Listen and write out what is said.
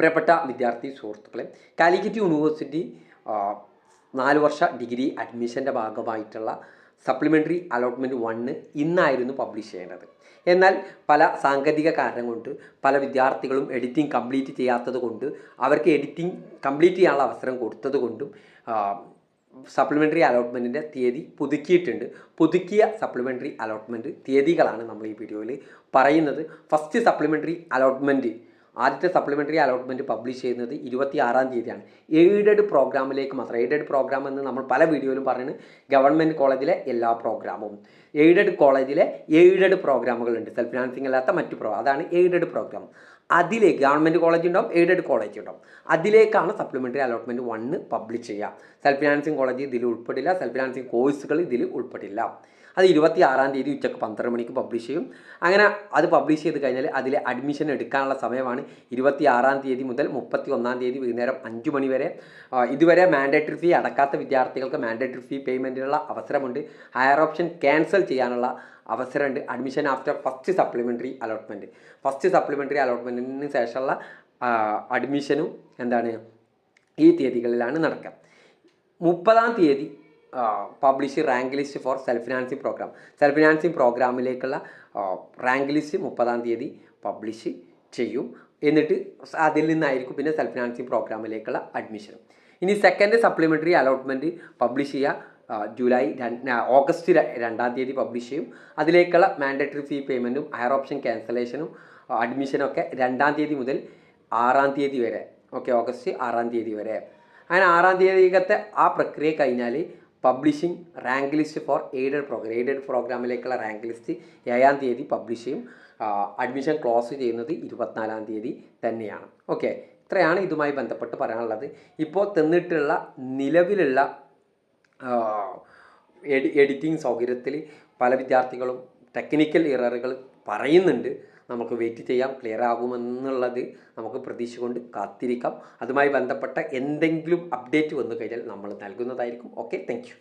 പ്രിയപ്പെട്ട വിദ്യാർത്ഥി സുഹൃത്തുക്കളെ കാലിക്കറ്റ് യൂണിവേഴ്സിറ്റി നാല് വർഷ ഡിഗ്രി അഡ്മിഷന്റെ ഭാഗമായിട്ടുള്ള സപ്ലിമെന്ററി അലോട്ട്മെന്റ് വണ്ണ് ഇന്നായിരുന്നു പബ്ലിഷ് ചെയ്യേണ്ടത്. എന്നാൽ പല സാങ്കേതിക കാരണം കൊണ്ട് പല വിദ്യാർത്ഥികളും എഡിറ്റിംഗ് കംപ്ലീറ്റ് ചെയ്യാത്തത് കൊണ്ട് അവർക്ക് എഡിറ്റിംഗ് കംപ്ലീറ്റ് ചെയ്യാനുള്ള അവസരം കൊടുത്തത് കൊണ്ടും സപ്ലിമെന്ററി അലോട്ട്മെന്റിന്റെ തീയതി പുതുക്കിയിട്ടുണ്ട്. പുതുക്കിയ സപ്ലിമെന്ററി അലോട്ട്മെന്റ് തീയതികളാണ് നമ്മൾ ഈ വീഡിയോയിൽ പറയുന്നത്. ഫസ്റ്റ് സപ്ലിമെന്ററി അലോട്ട്മെന്റ് ആദ്യത്തെ സപ്ലിമെന്ററി അലോട്ട്മെന്റ് പബ്ലിഷ് ചെയ്യുന്നത് ഇരുപത്തി ആറാം തീയതിയാണ്. എയ്ഡഡ് പ്രോഗ്രാമിലേക്ക് മാത്രം. എയ്ഡഡ് പ്രോഗ്രാം എന്ന് നമ്മൾ പല വീഡിയോയിലും പറയുന്നത് ഗവൺമെന്റ് കോളേജിലെ എല്ലാ പ്രോഗ്രാമും എയ്ഡഡ് കോളേജിലെ എയ്ഡഡ് പ്രോഗ്രാമുകളുണ്ട് സെൽഫ് ഫിനാൻസിങ് അല്ലാത്ത മറ്റു പ്രോ അതാണ് എയ്ഡഡ് പ്രോഗ്രാം അതിലേക്ക് ഗവൺമെന്റ് കോളേജ് ഉണ്ടാവും എയ്ഡഡ് കോളേജ് ഉണ്ടാവും. അതിലേക്കാണ് സപ്ലിമെന്ററി അലോട്ട്മെന്റ് വണ്ണ് പബ്ലിഷ് ചെയ്യുക. സെൽഫ് ഫിനാൻസിങ് കോളേജ് ഇതിൽ ഉൾപ്പെടില്ല സെൽഫ് ഫിനാൻസിങ് കോഴ്സുകൾ ഇതിൽ ഉൾപ്പെടില്ല. അത് ഇരുപത്തി ആറാം തീയതി ഉച്ചയ്ക്ക് പന്ത്രണ്ട് മണിക്ക് പബ്ലിഷ് ചെയ്യും. അങ്ങനെ അത് പബ്ലിഷ് ചെയ്ത് കഴിഞ്ഞാൽ അതിലെ അഡ്മിഷൻ എടുക്കാനുള്ള സമയമാണ് ഇരുപത്തി ആറാം തീയതി മുതൽ മുപ്പത്തി ഒന്നാം തീയതി വൈകുന്നേരം അഞ്ച് മണി വരെ. ഇതുവരെ മാൻഡേറ്ററി ഫീ അടക്കാത്ത വിദ്യാർത്ഥികൾക്ക് മാൻഡേറ്ററി ഫീ പേയ്മെന്റിനുള്ള അവസരമുണ്ട്. ഹയർ ഓപ്ഷൻ ക്യാൻസൽ ചെയ്യാനുള്ള അവസരമുണ്ട്. Admission after first supplementary allotment first supplementary അലോട്ട്മെന്റിന് ശേഷമുള്ള അഡ്മിഷനും എന്താണ് ഈ തീയതികളിലാണ് നടക്കുക. മുപ്പതാം തീയതി publish rank list for self financing program self financing പ്രോഗ്രാമിലേക്കുള്ള rank list മുപ്പതാം തീയതി പബ്ലിഷ് ചെയ്യും. എന്നിട്ട് അതിൽ നിന്നായിരിക്കും പിന്നെ സെൽഫ് ഫിനാൻസിങ് പ്രോഗ്രാമിലേക്കുള്ള അഡ്മിഷൻ ഇനി സെക്കൻഡ് സപ്ലിമെന്ററി അലോട്ട്മെന്റ് പബ്ലിഷ് ചെയ്യുക. ജൂലൈ ഓഗസ്റ്റ് രണ്ടാം തീയതി പബ്ലിഷ് ചെയ്യും. അതിലേക്കുള്ള മാൻഡേറ്ററി ഫീ പേയ്മെന്റും ഹയർ ഓപ്ഷൻ ക്യാൻസലേഷനും അഡ്മിഷനും ഒക്കെ രണ്ടാം തീയതി മുതൽ ആറാം തീയതി വരെ. ഓക്കെ ഓഗസ്റ്റ് ആറാം തീയതി വരെ. അങ്ങനെ ആറാം തീയതിക്കത്തെ ആ പ്രക്രിയ കഴിഞ്ഞാൽ publishing rank list for aided programme aided പ്രോഗ്രാമിലേക്കുള്ള rank list ഏഴാം തീയതി പബ്ലിഷ് ചെയ്യും. അഡ്മിഷൻ ക്ലോസ് ചെയ്യുന്നത് ഇരുപത്തിനാലാം തീയതി തന്നെയാണ്. ഓക്കെ ഇത്രയാണ് ഇതുമായി ബന്ധപ്പെട്ട് പറയാനുള്ളത്. ഇപ്പോൾ തന്നിട്ടുള്ള നിലവിലുള്ള എഡിറ്റിംഗ് സൗകര്യത്തിൽ പല വിദ്യാർത്ഥികളും ടെക്നിക്കൽ ഇററുകൾ പറയുന്നുണ്ട്. നമുക്ക് വെയിറ്റ് ചെയ്യാം ക്ലിയർ ആകുമെന്നുള്ളത് നമുക്ക് പ്രതീക്ഷ കൊണ്ട് കാത്തിരിക്കാം. അതുമായി ബന്ധപ്പെട്ട എന്തെങ്കിലും അപ്ഡേറ്റ് വന്നു കഴിഞ്ഞാൽ നമ്മൾ നൽകുന്നതായിരിക്കും. Okay thank